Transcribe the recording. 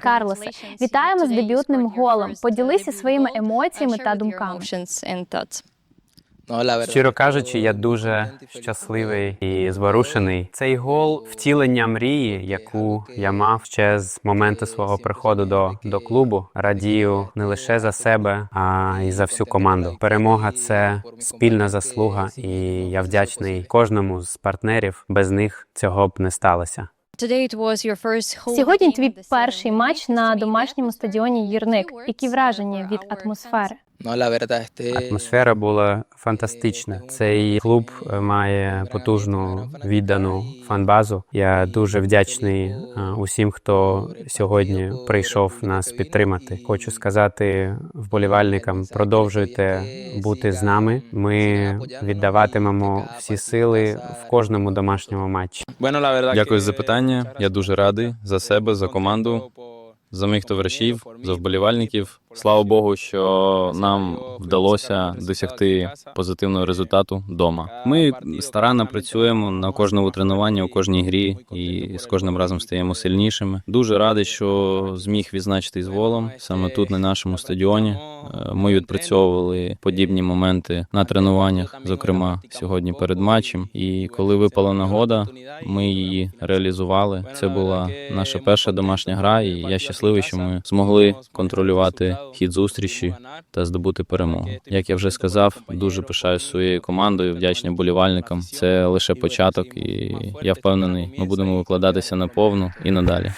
Карлосе, вітаємо з дебютним голом. Поділися своїми емоціями та думками. Щиро кажучи, я дуже щасливий і зворушений. Цей гол втілення мрії, яку я мав ще з моменту свого приходу до, до клубу. Радію не лише за себе, а й за всю команду. Перемога це спільна заслуга, і я вдячний кожному з партнерів. Без них цього б не сталося. Сьогодні твій перший матч на домашньому стадіоні Юрник. Які враження від атмосфери? Атмосфера була фантастична. Цей клуб е, має потужну віддану фанбазу. Я дуже вдячний е, усім, хто сьогодні прийшов нас підтримати. Хочу сказати вболівальникам: продовжуйте бути з нами. Ми віддаватимемо всі сили в кожному домашньому матчі. Дякую за запитання. Я дуже радий за себе, за команду, за моїх товаришів, за вболівальників. Слава Богу, що нам вдалося досягти позитивного результату вдома. Ми старанно працюємо на кожному тренуванні, у кожній грі, і з кожним разом стаємо сильнішими. Дуже радий, що зміг відзначити з волом саме тут, на нашому стадіоні. Е, Ми відпрацьовували подібні моменти на тренуваннях, зокрема сьогодні перед матчем. І коли випала нагода, ми її реалізували. Це була наша перша домашня гра, і я щасливий, що ми змогли контролювати хід зустрічі та здобути перемогу. Як я вже сказав, дуже пишаюсь своєю командою, вдячний болівальникам. Це лише початок, і я впевнений, ми будемо викладатися на повну і надалі.